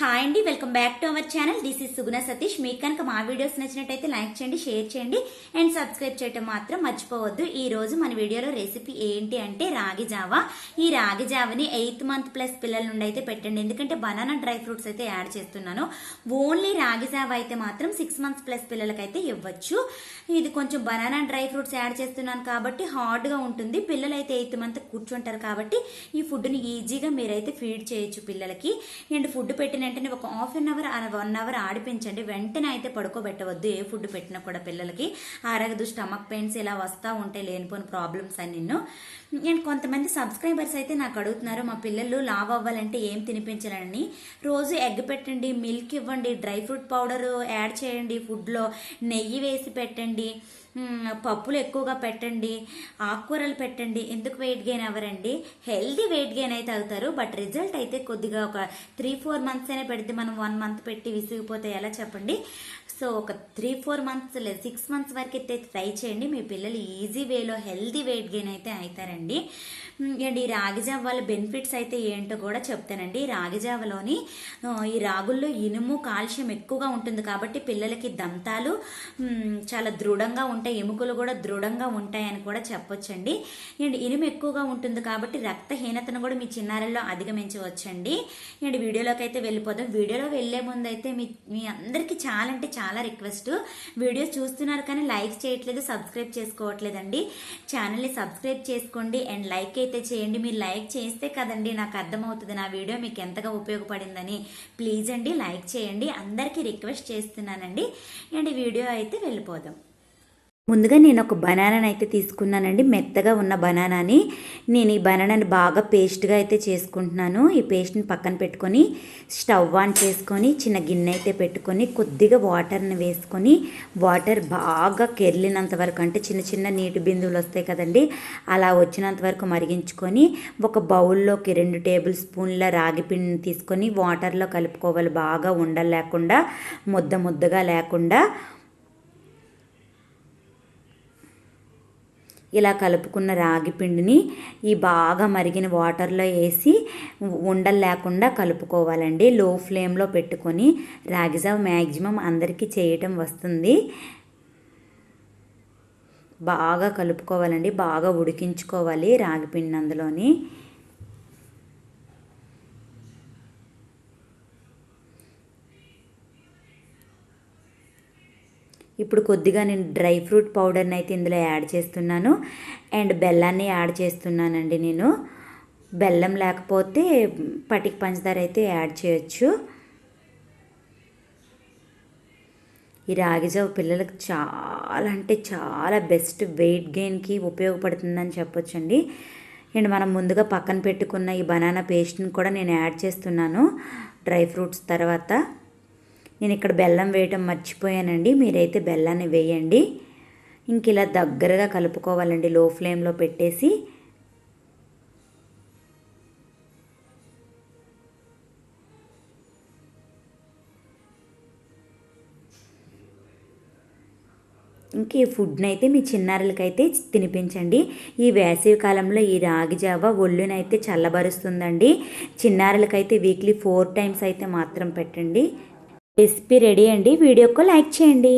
Hi అండి welcome back to our channel this is Suguna Satish మీకు కనుక మా వీడియోస్ నచ్చినట్టయితే లైక్ చేయండి షేర్ చేయండి అండ్ సబ్స్క్రైబ్ చేయటం మాత్రం మర్చిపోవద్దు. ఈ రోజు మన వీడియోలో రెసిపీ ఏంటి అంటే రాగి జావా. ఈ రాగి జావని ఎయిత్ మంత్ ప్లస్ పిల్లల నుండి అయితే పెట్టండి. ఎందుకంటే బనానా డ్రై ఫ్రూట్స్ అయితే యాడ్ చేస్తున్నాను. ఓన్లీ రాగి జావా అయితే మాత్రం సిక్స్ మంత్స్ ప్లస్ పిల్లలకైతే ఇవ్వచ్చు. ఇది కొంచెం బనానా డ్రై ఫ్రూట్స్ యాడ్ చేస్తున్నాను కాబట్టి హార్డ్గా ఉంటుంది. పిల్లలు అయితే ఎయిత్ మంత్ కూర్చుంటారు కాబట్టి ఈ ఫుడ్ని ఈజీగా మీరైతే ఫీడ్ చేయొచ్చు పిల్లలకి. అండ్ ఫుడ్ పెట్టిన వెంటనే ఒక half an hour one hour ఆడిపించండి. వెంటనే అయితే పడుకోబెట్టవద్దు. ఏ ఫుడ్ పెట్టినా కూడా పిల్లలకి. ఆరగదు స్టమక్ పెయిన్స్ ఇలా వస్తూ ఉంటాయి లేనిపోని ప్రాబ్లమ్స్ అని నిన్ను. అండ్ కొంతమంది సబ్స్క్రైబర్స్ అయితే నాకు అడుగుతున్నారు మా పిల్లలు లావ్ అవ్వాలంటే ఏం తినిపించాలని? రోజు ఎగ్ పెట్టండి మిల్క్ ఇవ్వండి డ్రై ఫ్రూట్ పౌడర్ యాడ్ చేయండి ఫుడ్లో నెయ్యి వేసి పెట్టండి పప్పులు ఎక్కువగా పెట్టండి ఆకుకూరలు పెట్టండి. ఎందుకు వెయిట్ గెయిన్ అవ్వరండి? హెల్దీ వెయిట్ గెయిన్ అయితే అవుతారు బట్ రిజల్ట్ అయితే కొద్దిగా ఒక త్రీ ఫోర్ మంత్స్ అయినా పెడితే మనం వన్ మంత్ పెట్టి విసిగిపోతే ఎలా చెప్పండి? సో ఒక త్రీ ఫోర్ మంత్స్ లేదు సిక్స్ మంత్స్ వరకు అయితే ట్రై చేయండి. మీ పిల్లలు ఈజీ వేలో హెల్దీ వెయిట్ గెయిన్ అయితే అవుతారండి అండ్ ఈ రాగి జావ వల్ల బెనిఫిట్స్ అయితే ఏంటో కూడా చెప్తానండి. రాగిజావలోని ఈ రాగుల్లో ఇనుము కాల్షియం ఎక్కువగా ఉంటుంది కాబట్టి పిల్లలకి దంతాలు చాలా దృఢంగా ఉంటాయి. ఎముకలు కూడా దృఢంగా ఉంటాయని కూడా చెప్పొచ్చండి. అండ్ ఇనుము ఎక్కువగా ఉంటుంది కాబట్టి రక్తహీనతను కూడా మీ చిన్నారల్లో అధిగమించవచ్చండి. అండ్ వీడియోలోకి అయితే వెళ్ళిపోదాం వీడియోలో వెళ్ళే ముందు అయితే మీ మీ అందరికీ చాలా అంటే చాలా రిక్వెస్ట్. వీడియోస్ చూస్తున్నారు కానీ లైక్ చేయట్లేదు సబ్స్క్రైబ్ చేసుకోవట్లేదండి. ఛానల్ని సబ్స్క్రైబ్ చేసుకోండి అండ్ లైక్ అయితే చేయండి. మీరు లైక్ చేస్తే కదండి నాకు అర్థమవుతుంది నా వీడియో మీకు ఎంతగా ఉపయోగపడిందని. ప్లీజ్ అండి లైక్ చేయండి. అందరికీ రిక్వెస్ట్ చేస్తున్నానండి. అండ్ వీడియో అయితే వెళ్ళిపోదాం. ముందుగా నేను ఒక బనానాని అయితే తీసుకున్నానండి. మెత్తగా ఉన్న బనానాని నేను ఈ బనానాని బాగా పేస్ట్గా అయితే చేసుకుంటున్నాను. ఈ పేస్ట్ని పక్కన పెట్టుకొని స్టవ్ ఆన్ చేసుకొని చిన్న గిన్నె అయితే పెట్టుకొని కొద్దిగా వాటర్ని వేసుకొని వాటర్ బాగా కెర్లినంత వరకు అంటే చిన్న చిన్న నీటి బిందువులు వస్తాయి కదండి. అలా వచ్చినంత వరకు మరిగించుకొని ఒక బౌల్లోకి రెండు టేబుల్ స్పూన్ల రాగి పిండిని తీసుకొని వాటర్లో కలుపుకోవాలి. బాగా ఉండలేకుండా ముద్ద ముద్దగా లేకుండా ఇలా కలుపుకున్న రాగి పిండిని ఈ బాగా మరిగిన వాటర్లో వేసి ఉండలు లేకుండా కలుపుకోవాలండి. లో ఫ్లేమ్లో పెట్టుకొని రాగి జావ మ్యాక్సిమం అందరికీ చేయటం వస్తుంది. బాగా కలుపుకోవాలండి. బాగా ఉడికించుకోవాలి రాగి పిండిని అందులోని. ఇప్పుడు కొద్దిగా నేను డ్రై ఫ్రూట్ పౌడర్ని అయితే ఇందులో యాడ్ చేస్తున్నాను. అండ్ బెల్లాన్ని యాడ్ చేస్తున్నానండి నేను. బెల్లం లేకపోతే పటికి పంచదార అయితే యాడ్ చేయొచ్చు. ఈ రాగిజావ పిల్లలకు చాలా అంటే చాలా బెస్ట్ వెయిట్ గెయిన్కి ఉపయోగపడుతుందని చెప్పొచ్చండి. అండ్ మనం ముందుగా పక్కన పెట్టుకున్న ఈ బనానా పేస్ట్ని కూడా నేను యాడ్ చేస్తున్నాను. డ్రై ఫ్రూట్స్ తర్వాత. నేను ఇక్కడ బెల్లం వేయటం మర్చిపోయానండి. మీరైతే బెల్లాన్ని వేయండి. ఇంక ఇలా దగ్గరగా కలుపుకోవాలండి. లో ఫ్లేమ్లో పెట్టేసి. ఇంక ఈ ఫుడ్ని అయితే మీ చిన్నారులకైతే తినిపించండి. ఈ వేసవి కాలంలో ఈ రాగి జావ ఒళ్ళునైతే చల్లబరుస్తుందండి. చిన్నారులకైతే వీక్లీ ఫోర్ టైమ్స్ అయితే మాత్రం పెట్టండి. రెసిపీ రెడీ అండి. వీడియోకు లైక్ చేయండి.